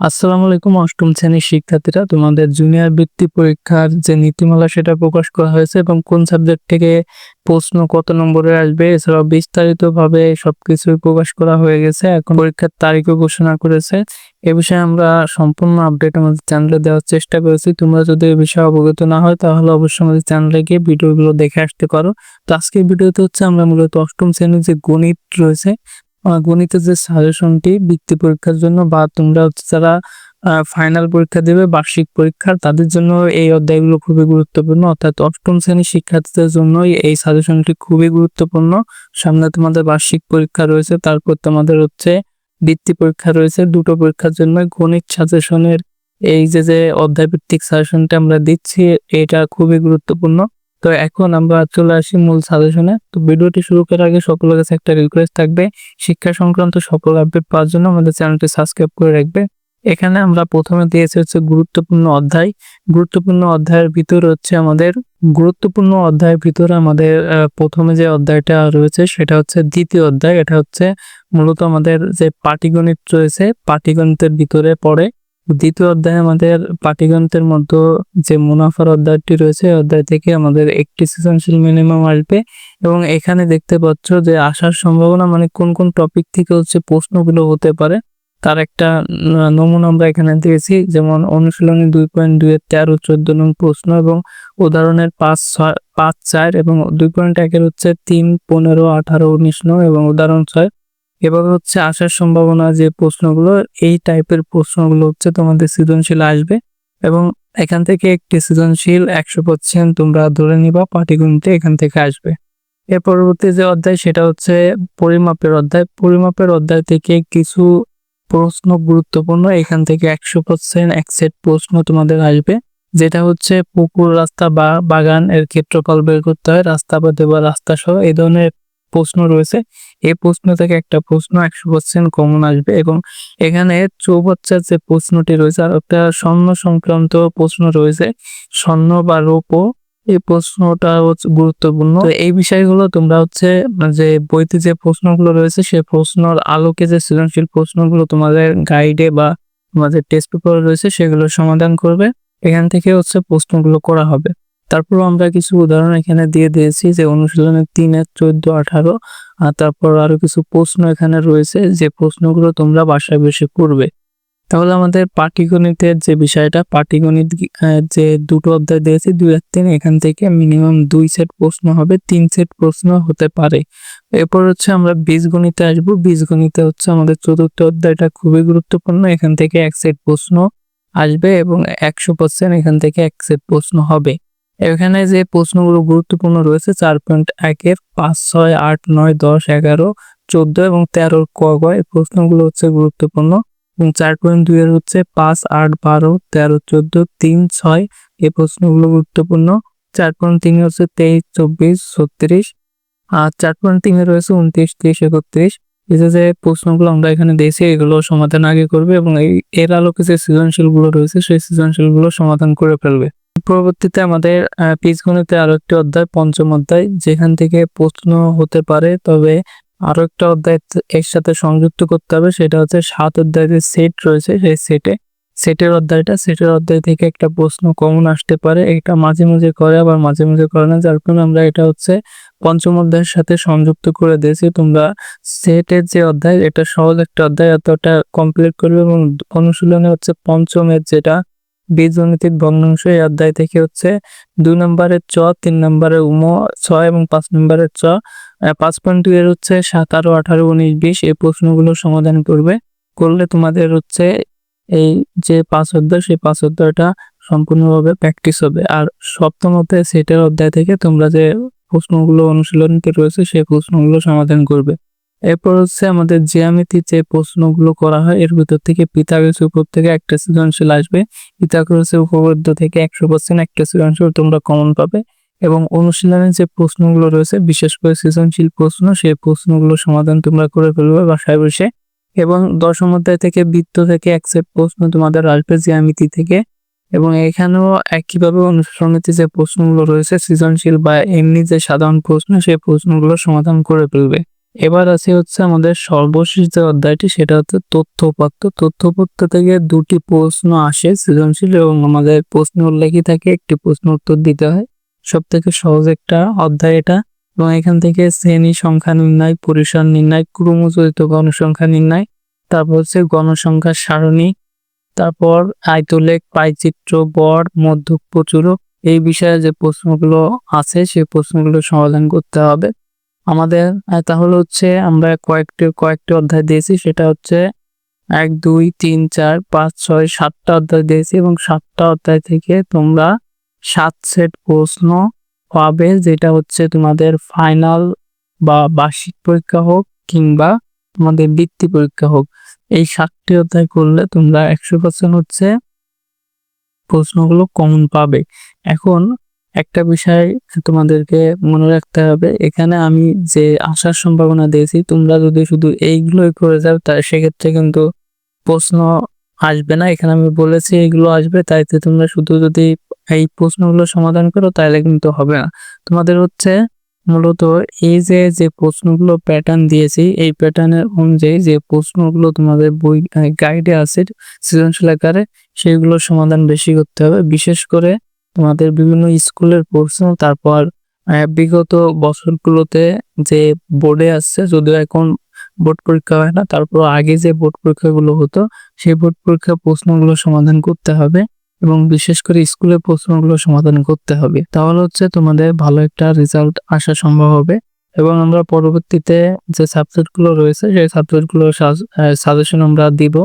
আসসালামু আলাইকুম, অষ্টম শ্রেণির শিক্ষার্থীরা। তোমাদের জুনিয়র বৃত্তি পরীক্ষার যে নীতিমালা, সেটা প্রকাশ করা হয়েছে এবং কোন সাবজেক্ট থেকে প্রশ্ন কত নম্বরে আসবে, এছাড়াও বিস্তারিতভাবে সবকিছুই প্রকাশ করা হয়ে গেছে। এখন পরীক্ষার তারিখও ঘোষণা করেছে। এ বিষয়ে আমরা সম্পূর্ণ আপডেট আমাদের চ্যানেলে দেওয়ার চেষ্টা করেছি। তোমরা যদি এ বিষয়ে অবগত না হয়, তাহলে অবশ্যই আমাদের চ্যানেলে গিয়ে ভিডিওগুলো দেখে আসতে পারো। তো আজকের ভিডিওতে হচ্ছে আমরা মূলত অষ্টম শ্রেণির যে গণিত রয়েছে গণিতের যে সাজেশনটি বৃত্তি পরীক্ষার জন্য বা তোমরা হচ্ছে যারা ফাইনাল পরীক্ষা দেবে, বার্ষিক পরীক্ষার, তাদের জন্য এই অধ্যায়গুলো খুবই গুরুত্বপূর্ণ। অর্থাৎ অষ্টম শ্রেণির শিক্ষার্থীদের জন্যই এই সাজেশনটি খুবই গুরুত্বপূর্ণ। সামনে তোমাদের বার্ষিক পরীক্ষা রয়েছে, তারপর তোমাদের হচ্ছে বৃত্তি পরীক্ষা রয়েছে। দুটো পরীক্ষার জন্য গণিত সাজেশনের এই যে যে অধ্যায় ভিত্তিক সাজেশনটা আমরা দিচ্ছি, এটা খুবই গুরুত্বপূর্ণ। তো এখন আমরা চলে আসি মূল সাজেশনে। তো ভিডিওটি শুরু করার আগে সকলের কাছে একটা রিকোয়েস্ট থাকবে, শিক্ষা সংক্রান্ত সকল আপডেট পাওয়ার জন্য আমাদের চ্যানেলটি সাবস্ক্রাইব করে রাখবে। এখানে আমরা প্রথমে দিয়েছি হচ্ছে গুরুত্বপূর্ণ অধ্যায়। গুরুত্বপূর্ণ অধ্যায়ের ভিতর হচ্ছে আমাদের, গুরুত্বপূর্ণ অধ্যায়ের ভিতরে আমাদের প্রথমে যে অধ্যায়টা রয়েছে সেটা হচ্ছে দ্বিতীয় অধ্যায়। এটা হচ্ছে মূলত আমাদের যে পাটিগণিত রয়েছে, পাটিগণিতের ভিতরে পড়ে দ্বিতীয় অধ্যায়ে আমাদের পাটিগণিতের মধ্যে যে মুনাফার অধ্যায়টি রয়েছে অধ্যায় থেকে আমাদের একটি সৃজনশীল মিনিমাম আসবে। এবং এখানে দেখতে পাচ্ছ যে আসার সম্ভাবনা মানে কোন কোন টপিক থেকে হচ্ছে প্রশ্নগুলো হতে পারে। তার একটা নমুনা আমরা এখানে দিয়েছি যেমন অনুশীলনী দুই পয়েন্ট দুই এর তেরো, চোদ্দ নং প্রশ্ন এবং উদাহরণের পাঁচ ছয়, পাঁচ চার এবং দুই পয়েন্ট একের হচ্ছে তিন, পনেরো, আঠারো, উনিশ নং এবং উদাহরণ ছয়। এভাবে হচ্ছে আসার সম্ভাবনা যে প্রশ্নগুলো, এই টাইপের প্রশ্নগুলো হচ্ছে তোমাদের সৃজনশীল আসবে এবং এখান থেকে একটি সৃজনশীল একশো পার্সেন্ট তোমরা ধরে নিবা পাটিগণিতে এখান থেকে আসবে। এর পরবর্তী যে অধ্যায় সেটা হচ্ছে পরিমাপের অধ্যায়। পরিমাপের অধ্যায় থেকে কিছু প্রশ্ন গুরুত্বপূর্ণ, এখান থেকে একশো পার্সেন্ট এক সেট প্রশ্ন তোমাদের আসবে। যেটা হচ্ছে পুকুর, রাস্তা বা বাগান এর ক্ষেত্রফল বের করতে হয়, রাস্তা বা রাস্তা সহ এই ধরনের প্রশ্ন রয়েছে। এই প্রশ্ন থেকে একটা প্রশ্ন একশো পার্সেন্ট কমন আসবে এবং এখানে চৌবাচ্চার যে প্রশ্নটি রয়েছে, আর একটা স্বর্ণ সংক্রান্ত প্রশ্ন রয়েছে। স্বর্ণ বা রৌপ্য, এই প্রশ্নটা হচ্ছে গুরুত্বপূর্ণ। এই বিষয়গুলো তোমরা হচ্ছে, যে বইতে যে প্রশ্নগুলো রয়েছে সেই প্রশ্নর আলোকে যে সৃজনশীল প্রশ্নগুলো তোমাদের গাইডে বা তোমাদের টেস্ট পেপারে রয়েছে, সেগুলো সমাধান করবে। এখান থেকে হচ্ছে প্রশ্নগুলো করা হবে। তারপর আমরা কিছু উদাহরণ এখানে দিয়ে দিয়েছি যে অনুশীলনের তিনের চোদ্দ, আঠারো, আর তারপর আরও কিছু প্রশ্ন এখানে রয়েছে যে প্রশ্নগুলো তোমরা বাসায় বসে করবে তাহলে আমাদের পাটিগণিতের যে বিষয়টা, পাটিগণিত যে দুটো অধ্যায় দিয়েছি, দুই আর তিন, এখান থেকে মিনিমাম দুই সেট প্রশ্ন হবে, তিন সেট প্রশ্ন হতে পারে। এরপর হচ্ছে আমরা বীজগণিতে আসব। বীজগণিতে হচ্ছে আমাদের চতুর্থ অধ্যায়টা খুবই গুরুত্বপূর্ণ, এখান থেকে এক সেট প্রশ্ন আসবে এবং একশো পার্সেন্ট এখান থেকে এক সেট প্রশ্ন হবে। এখানে যে প্রশ্নগুলো গুরুত্বপূর্ণ রয়েছে, চার পয়েন্ট একের পাঁচ, ছয়, আট, নয়, দশ, এগারো, চোদ্দ এবং তেরোর ক এই প্রশ্নগুলো হচ্ছে গুরুত্বপূর্ণ। এবং চার পয়েন্ট দুই এর হচ্ছে পাঁচ, আট, বারো, তেরো, চোদ্দ, তিন, ছয় এই প্রশ্নগুলো গুরুত্বপূর্ণ। চার পয়েন্ট তিন হচ্ছে তেইশ, চব্বিশ, ছত্রিশ, আর চার পয়েন্ট তিনে রয়েছে উনত্রিশ, তিরিশ, একত্রিশ। এই যে প্রশ্নগুলো আমরা এখানে দিয়েছি এগুলো সমাধান আগে করবে এবং এই, এর আলোকে যে সৃজনশীলগুলো রয়েছে, সেই সৃজনশীলগুলো সমাধান করে ফেলবে। পরবর্তীতে আমাদের বীজগণিতে আরও একটি অধ্যায়, পঞ্চম অধ্যায়, যেখান থেকে প্রশ্ন হতে পারে, তবে আরও একটা অধ্যায় ত- এর সাথে সংযুক্ত করতে হবে, সেটা হচ্ছে সাত অধ্যায়ের যে সেট রয়েছে, সেই সেটে সেটের অধ্যায়টা সেটের অধ্যায় থেকে একটা প্রশ্ন কমন আসতে পারে, এটা মাঝে মাঝে করে, আবার মাঝে মাঝে করে না, যার কারণে আমরা এটা হচ্ছে পঞ্চম অধ্যায়ের সাথে সংযুক্ত করে দিয়েছি। তোমরা সেটের যে অধ্যায়, এটা সহজ একটা অধ্যায়, এতটা কমপ্লিট করবে এবং অনুশীলনে হচ্ছে পঞ্চমের যেটা বীজগণিতিক ভগ্নাংশ এই অধ্যায় থেকে হচ্ছে দুই নম্বরের চ, তিন নম্বরের উম ছয় এবং পাঁচ নম্বরের চ। পাঁচ পয়েন্ট দুই এর হচ্ছে সাতারো আঠারো উনিশ বিশ এই প্রশ্নগুলো সমাধান করবে। করলে তোমাদের হচ্ছে এই যে পাঁচ অধ্যায়, সেই পাঁচ অধ্যায়টা সম্পূর্ণভাবে প্র্যাকটিস হবে। আর সপ্তম অধ্যায়, সেটের অধ্যায় থেকে তোমরা যে প্রশ্নগুলো অনুশীলনীতে রয়েছে, সেই প্রশ্নগুলো সমাধান করবে। এরপর হচ্ছে আমাদের জিয়ামিতি যে প্রশ্নগুলো করা হয়, এর ভিতর থেকে পিথাগোরাসের উপর থেকে একটা সৃজনশীল আসবে। পিথাগোরাসের উপপাদ্য থেকে একশো পার্সেন্ট একটা সৃজনশীল তোমরা কমন পাবে এবং অনুশীলনের যে প্রশ্নগুলো রয়েছে, বিশেষ করে সৃজনশীল প্রশ্ন, সেই প্রশ্নগুলো সমাধান তোমরা করে ফেলবে বাসায় বসে। এবং দশম অধ্যায় থেকে বৃত্ত থেকে এক প্রশ্ন তোমাদের আসবে জিয়ামিতি থেকে। এবং এখানেও একইভাবে অনুশীলনীতে যে প্রশ্নগুলো রয়েছে, সৃজনশীল বা এমনি যে সাধারণ প্রশ্ন, সেই প্রশ্নগুলো সমাধান করে ফেলবে। এবার আছে হচ্ছে আমাদের সর্বশেষ যে অধ্যায়টি, সেটা হচ্ছে তথ্যপত্র। তথ্যপত্র থেকে দুটি প্রশ্ন আসে সৃজনশীল এবং আমাদের প্রশ্ন উল্লেখই থাকে, একটি প্রশ্ন উত্তর দিতে হয়। সব থেকে সহজ একটা অধ্যায় এটা। এবং এখান থেকে শ্রেণি সংখ্যা নির্ণয়, পরিসর নির্ণয় ক্রমজড়িত গণসংখ্যা নির্ণয়, তারপর হচ্ছে গণসংখ্যার সারণী, তারপর আয়তলেখ, পাইচিত্র, বর, মধ্যক, প্রচুরক, এই বিষয়ে যে প্রশ্নগুলো আছে সেই প্রশ্নগুলো সমাধান করতে হবে। আমাদের তাহলে হচ্ছে আমরা কয়েকটি কয়েকটি অধ্যায় দিয়েছি। সেটা হচ্ছে এক, দুই, তিন, চার, পাঁচ, ছয়, সাতটা অধ্যায় দিয়েছি এবং সাতটা অধ্যায় থেকে তোমরা সাত সেট প্রশ্ন পাবে, যেটা হচ্ছে তোমাদের ফাইনাল বা বার্ষিক পরীক্ষা হোক কিংবা তোমাদের বৃত্তি পরীক্ষা হোক। এই সাতটি অধ্যায় করলে তোমরা একশো পার্সেন্ট হচ্ছে প্রশ্নগুলো কমন পাবে। এখন একটা বিষয় তোমাদেরকে মনে রাখতে হবে, এখানে আমি যে আসার সম্ভাবনা দিয়েছি, তোমরা যদি শুধু এইগুলোই করে যাও, তা সেক্ষেত্রে কিন্তু প্রশ্ন আসবে না। এখানে আমি বলেছি এইগুলো আসবে, তাইতে তোমরা শুধু যদি এই প্রশ্নগুলো সমাধান করো তাহলে কিন্তু হবে না। তোমাদের হচ্ছে মূলত এই যে যে প্রশ্নগুলো প্যাটার্ন দিয়েছি, এই প্যাটার্নের অনুযায়ী যে প্রশ্নগুলো তোমাদের বই গাইডে আছে সৃজনশীল আকারে সেগুলো সমাধান বেশি করতে হবে। বিশেষ করে তোমাদের বিভিন্ন স্কুলের প্রশ্ন তারপর বিগত বছরগুলোতে যে বোর্ডে আসছে, যদিও এখন বোর্ড পরীক্ষা হয় না, তারপর আগে যে বোর্ড পরীক্ষাগুলো হতো, সেই বোর্ড পরীক্ষার প্রশ্নগুলো সমাধান করতে হবে এবং বিশেষ করে স্কুলের প্রশ্নগুলো সমাধান করতে হবে। তাহলে হচ্ছে তোমাদের ভালো একটা রেজাল্ট আসা সম্ভব হবে এবং আমরা পরবর্তীতে যে সাবজেক্টগুলো রয়েছে, সেই সাবজেক্টগুলো সাজেশন আমরা দিব।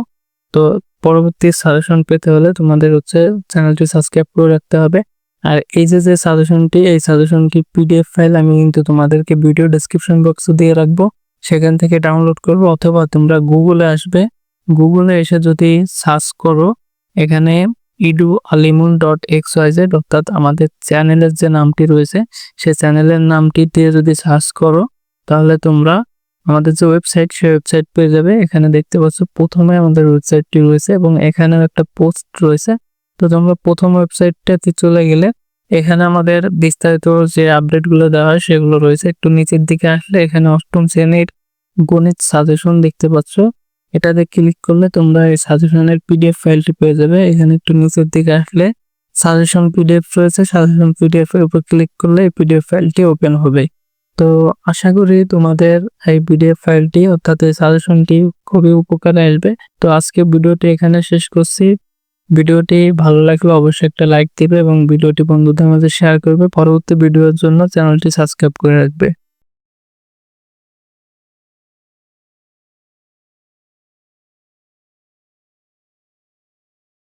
তো পরবর্তী সাজেশন পেতে হলে তোমাদের হচ্ছে চ্যানেলটি সাবস্ক্রাইব করে রাখতে হবে। আর এই যে যে সাজেশনটি এই সাজেশনটি পিডিএফ ফাইল আমি কিন্তু তোমাদেরকে ভিডিও ডেসক্রিপশন বক্সে দিয়ে রাখব। সেখান থেকে ডাউনলোড করব অথবা তোমরা গুগলে আসবে। গুগলে এসে যদি সার্চ করো, এখানে ইডু আলিমুল ডট এক্স ওয়াইজেড অর্থাৎ আমাদের চ্যানেলের যে নামটি রয়েছে সেই চ্যানেলের নামটি দিয়ে যদি সার্চ করো, তাহলে তোমরা আমাদের যে ওয়েবসাইট সেই ওয়েবসাইট পেয়ে যাবে। এখানে দেখতে পাচ্ছ প্রথমে আমাদের ওয়েবসাইটটি রয়েছে এবং এখানেও একটা পোস্ট রয়েছে। তো তোমরা প্রথম ওয়েবসাইটটাতে চলে গেলে এখানে আমাদের বিস্তারিত যে আপডেটগুলো দেওয়া হয় সেগুলো রয়েছে। একটু নিচের দিকে আসলে এখানে অষ্টম শ্রেণির গণিত সাজেশন দেখতে পাচ্ছ। এটাতে ক্লিক করলে তোমরা এই সাজেশনের পিডিএফ ফাইলটি পেয়ে যাবে। এখানে একটু নিচের দিকে আসলে সাজেশন পিডিএফ রয়েছে। সাজেশন পিডিএফ এর উপর ক্লিক করলে এই পিডিএফ ফাইলটি ওপেন হবে। তো আশা করি তোমাদের এই পিডিএফ ফাইলটি অর্থাৎ এই সাজেশনটি খুবই উপকারে আসবে। তো আজকে ভিডিওটি এখানে শেষ করছি। ভিডিওটি ভালো লাগলে অবশ্যই একটা লাইক দিবে এবং ভিডিওটি বন্ধুদের মাঝে শেয়ার করবে। পরবর্তী ভিডিওর জন্য চ্যানেলটি সাবস্ক্রাইব করে রাখবে।